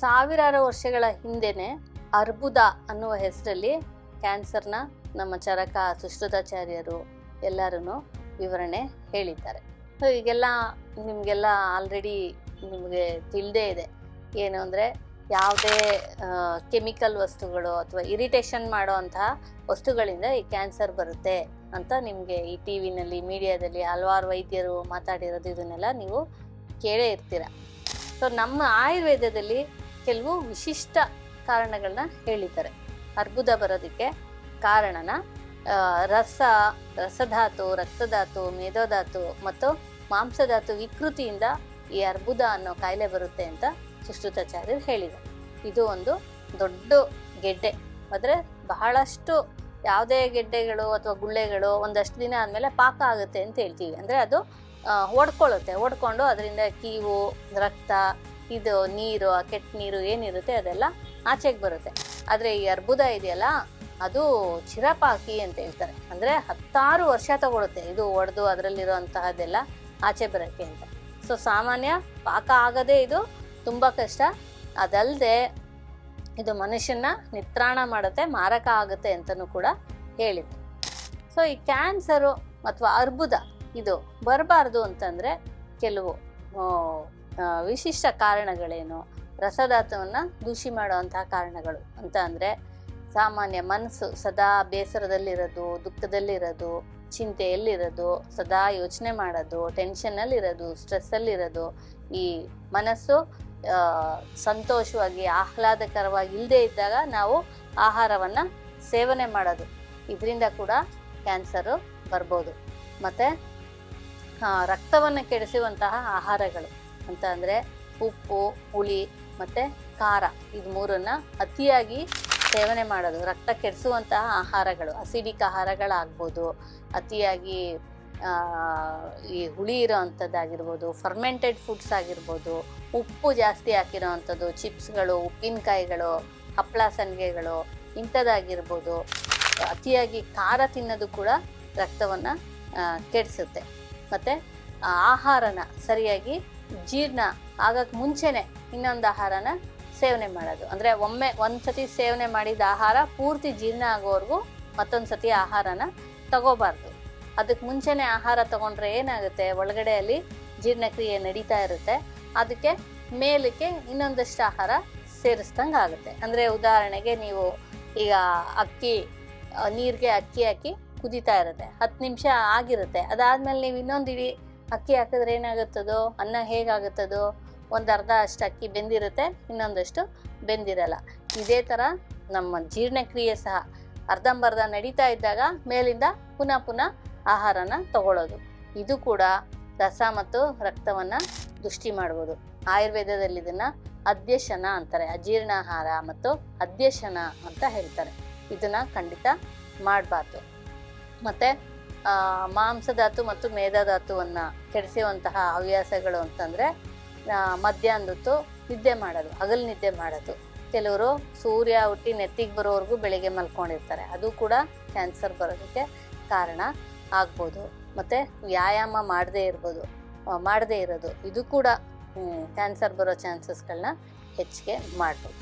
ಸಾವಿರಾರು ವರ್ಷಗಳ ಹಿಂದೆನೆ ಅರ್ಬುದ ಅನ್ನುವ ಹೆಸರಲ್ಲಿ ಕ್ಯಾನ್ಸರ್ನ ನಮ್ಮ ಚರಕ ಸುಶ್ರುತಾಚಾರ್ಯರು ಎಲ್ಲರೂ ವಿವರಣೆ ಹೇಳಿದ್ದಾರೆ. ಸೊ, ಈಗೆಲ್ಲ ನಿಮಗೆಲ್ಲ ಆಲ್ರೆಡಿ ನಿಮಗೆ ತಿಳಿದೇ ಇದೆ. ಏನು ಅಂದರೆ ಯಾವುದೇ ಕೆಮಿಕಲ್ ವಸ್ತುಗಳು ಅಥವಾ ಇರಿಟೇಷನ್ ಮಾಡುವಂತಹ ವಸ್ತುಗಳಿಂದ ಈ ಕ್ಯಾನ್ಸರ್ ಬರುತ್ತೆ ಅಂತ ನಿಮಗೆ ಈ ಟಿ ವಿನಲ್ಲಿ, ಮೀಡಿಯಾದಲ್ಲಿ ಹಲವಾರು ವೈದ್ಯರು ಮಾತಾಡಿರೋದು, ಇದನ್ನೆಲ್ಲ ನೀವು ಕೇಳೇ ಇರ್ತೀರ. ಸೊ, ನಮ್ಮ ಆಯುರ್ವೇದದಲ್ಲಿ ಕೆಲವು ವಿಶಿಷ್ಟ ಕಾರಣಗಳನ್ನ ಹೇಳಿದ್ದಾರೆ. ಅರ್ಬುದ ಬರೋದಕ್ಕೆ ಕಾರಣನ ರಸ, ರಸಧಾತು, ರಕ್ತಧಾತು, ಮೇಧೋಧಾತು ಮತ್ತು ಮಾಂಸಧಾತು ವಿಕೃತಿಯಿಂದ ಈ ಅರ್ಬುದ ಅನ್ನೋ ಕಾಯಿಲೆ ಬರುತ್ತೆ ಅಂತ ಸುಶ್ರುತಾಚಾರ್ಯರು ಹೇಳಿದ್ದಾರೆ. ಇದು ಒಂದು ದೊಡ್ಡ ಗೆಡ್ಡೆ. ಆದರೆ ಬಹಳಷ್ಟು ಯಾವುದೇ ಗೆಡ್ಡೆಗಳು ಅಥವಾ ಗುಳ್ಳೆಗಳು ಒಂದಷ್ಟು ದಿನ ಆದಮೇಲೆ ಪಾಕ ಆಗುತ್ತೆ ಅಂತ ಹೇಳ್ತೀವಿ. ಅಂದರೆ ಅದು ಹೊಡ್ಕೊಳ್ಳುತ್ತೆ ಓಡ್ಕೊಂಡು ಅದರಿಂದ ಕೀವು, ರಕ್ತ ಇದು ನೀರು, ಆ ಕೆಟ್ಟ ನೀರು ಏನಿರುತ್ತೆ ಅದೆಲ್ಲ ಆಚೆಗೆ ಬರುತ್ತೆ. ಆದರೆ ಈ ಅರ್ಬುದ ಇದೆಯಲ್ಲ, ಅದು ಚಿರಪಾಕಿ ಅಂತ ಹೇಳ್ತಾರೆ. ಅಂದರೆ ಹತ್ತಾರು ವರ್ಷ ತಗೊಳುತ್ತೆ ಇದು ಒಡೆದು ಅದರಲ್ಲಿರೋಂತಹದ್ದೆಲ್ಲ ಆಚೆ ಬರೋಕ್ಕೆ ಅಂತ. ಸೊ ಸಾಮಾನ್ಯ ಪಾಕ ಆಗದೆ ಇದು ತುಂಬ ಕಷ್ಟ. ಅದಲ್ಲದೆ ಇದು ಮನುಷ್ಯನ ನಿತ್ರಾಣ ಮಾಡುತ್ತೆ, ಮಾರಕ ಆಗುತ್ತೆ ಅಂತಲೂ ಕೂಡ ಹೇಳಿದ್ರು. ಸೊ ಈ ಕ್ಯಾನ್ಸರು ಅಥವಾ ಅರ್ಬುದ ಇದು ಬರಬಾರ್ದು ಅಂತಂದರೆ ಕೆಲವು ವಿಶಿಷ್ಟ ಕಾರಣಗಳೇನು? ರಸಧಾತುವನ್ನು ದೂಷಿ ಮಾಡುವಂತಹ ಕಾರಣಗಳು ಅಂತ ಅಂದರೆ ಸಾಮಾನ್ಯ ಮನಸ್ಸು ಸದಾ ಬೇಸರದಲ್ಲಿರೋದು, ದುಃಖದಲ್ಲಿರೋದು, ಚಿಂತೆಯಲ್ಲಿರೋದು, ಸದಾ ಯೋಚನೆ ಮಾಡೋದು, ಟೆನ್ಷನ್ನಲ್ಲಿರೋದು, ಸ್ಟ್ರೆಸ್ಸಲ್ಲಿರೋದು, ಈ ಮನಸ್ಸು ಸಂತೋಷವಾಗಿ ಆಹ್ಲಾದಕರವಾಗಿ ಇಲ್ಲದೆ ಇದ್ದಾಗ ನಾವು ಆಹಾರವನ್ನು ಸೇವನೆ ಮಾಡೋದು. ಇದರಿಂದ ಕೂಡ ಕ್ಯಾನ್ಸರು ಬರ್ಬೋದು. ಮತ್ತು ರಕ್ತವನ್ನು ಕೆಡಿಸುವಂತಹ ಆಹಾರಗಳು. ಅಂತ ಅಂದರೆ ಉಪ್ಪು, ಹುಳಿ ಮತ್ತು ಖಾರ. ಇದು ಮೂರನ್ನು ಅತಿಯಾಗಿ ಸೇವನೆ ಮಾಡೋದು. ರಕ್ತ ಕೆಡಿಸುವಂತಹ ಆಹಾರಗಳು ಅಸಿಡಿಕ್ ಆಹಾರಗಳಾಗ್ಬೋದು. ಅತಿಯಾಗಿ ಈ ಹುಳಿ ಇರೋ ಅಂಥದ್ದಾಗಿರ್ಬೋದು ಫರ್ಮೆಂಟೆಡ್ ಫುಡ್ಸ್ ಆಗಿರ್ಬೋದು, ಉಪ್ಪು ಜಾಸ್ತಿ ಹಾಕಿರೋ ಅಂಥದ್ದು ಚಿಪ್ಸ್ಗಳು, ಉಪ್ಪಿನಕಾಯಿಗಳು ಹಪ್ಪಳ ಸಂಡಿಗೆಗಳು, ಇಂಥದ್ದಾಗಿರ್ಬೋದು. ಅತಿಯಾಗಿ ಖಾರ ತಿನ್ನೋದು ಕೂಡ ರಕ್ತವನ್ನು ಕೆಡಿಸುತ್ತೆ. ಮತ್ತು ಆಹಾರನ ಸರಿಯಾಗಿ ಜೀರ್ಣ ಆಗಕ್ಕೆ ಮುಂಚೆನೆ ಇನ್ನೊಂದು ಆಹಾರನ ಸೇವನೆ ಮಾಡೋದು. ಅಂದರೆ ಒಮ್ಮೆ ಒಂದು ಸತಿ ಸೇವನೆ ಮಾಡಿದ ಆಹಾರ ಪೂರ್ತಿ ಜೀರ್ಣ ಆಗೋವರೆಗೂ ಮತ್ತೊಂದು ಸತಿ ಆಹಾರನ ತಗೋಬಾರ್ದು. ಅದಕ್ಕೆ ಮುಂಚೆನೆ ಆಹಾರ ತಗೊಂಡ್ರೆ ಏನಾಗುತ್ತೆ? ಒಳಗಡೆಯಲ್ಲಿ ಜೀರ್ಣಕ್ರಿಯೆ ನಡೀತಾ ಇರುತ್ತೆ. ಅದಕ್ಕೆ ಮೇಲಕ್ಕೆ ಇನ್ನೊಂದಷ್ಟು ಆಹಾರ ಸೇರಿಸ್ದಂಗೆ ಆಗುತ್ತೆ. ಅಂದರೆ ಉದಾಹರಣೆಗೆ ನೀವು ಈಗ ಅಕ್ಕಿ ನೀರಿಗೆ ಅಕ್ಕಿ ಹಾಕಿ ಕುದೀತಾ ಇರುತ್ತೆ. ಹತ್ತು ನಿಮಿಷ ಆಗಿರುತ್ತೆ. ಅದಾದಮೇಲೆ ನೀವು ಇನ್ನೊಂದು ಇಡೀ ಅಕ್ಕಿ ಹಾಕಿದ್ರೆ ಏನಾಗುತ್ತದೋ? ಅನ್ನ ಹೇಗಾಗುತ್ತದೋ? ಒಂದು ಅರ್ಧ ಅಷ್ಟು ಅಕ್ಕಿ ಬೆಂದಿರುತ್ತೆ, ಇನ್ನೊಂದಷ್ಟು ಬೆಂದಿರಲ್ಲ. ಇದೇ ಥರ ನಮ್ಮ ಜೀರ್ಣಕ್ರಿಯೆ ಸಹ ಅರ್ಧಂಬರ್ಧ ನಡೀತಾ ಇದ್ದಾಗ ಮೇಲಿಂದ ಪುನಃ ಪುನಃ ಆಹಾರನ ತಗೊಳ್ಳೋದು. ಇದು ಕೂಡ ರಸ ಮತ್ತು ರಕ್ತವನ್ನು ದೃಷ್ಟಿ ಮಾಡ್ಬೋದು. ಆಯುರ್ವೇದದಲ್ಲಿ ಇದನ್ನು ಅಧ್ಯಶನ ಅಂತಾರೆ. ಅಜೀರ್ಣಾಹಾರ ಮತ್ತು ಅಧ್ಯಶನ ಅಂತ ಹೇಳ್ತಾರೆ. ಇದನ್ನು ಖಂಡಿತ ಮಾಡಬಾರ್ದು. ಮತ್ತು ಮಾಂಸಧಾತು ಮತ್ತು ಮೇಧಾಧಾತುವನ್ನು ಕೆಡಿಸುವಂತಹ ಹವ್ಯಾಸಗಳು ಅಂತಂದರೆ ಮಧ್ಯಾಹ್ನದೊತ್ತು ನಿದ್ದೆ ಮಾಡೋದು, ಹಗಲು ನಿದ್ದೆ ಮಾಡೋದು. ಕೆಲವರು ಸೂರ್ಯ ಹುಟ್ಟಿ ನೆತ್ತಿಗೆ ಬರೋವರೆಗೂ ಬೆಳಿಗ್ಗೆ ಮಲ್ಕೊಂಡಿರ್ತಾರೆ. ಅದು ಕೂಡ ಕ್ಯಾನ್ಸರ್ ಬರೋದಕ್ಕೆ ಕಾರಣ ಆಗ್ಬೋದು. ಮತ್ತು ವ್ಯಾಯಾಮ ಮಾಡದೇ ಇರ್ಬೋದು ಮಾಡದೇ ಇರೋದು. ಇದು ಕೂಡ ಕ್ಯಾನ್ಸರ್ ಬರೋ ಚಾನ್ಸಸ್ಗಳನ್ನ ಹೆಚ್ಚಿಗೆ ಮಾಡ್ಬೋದು.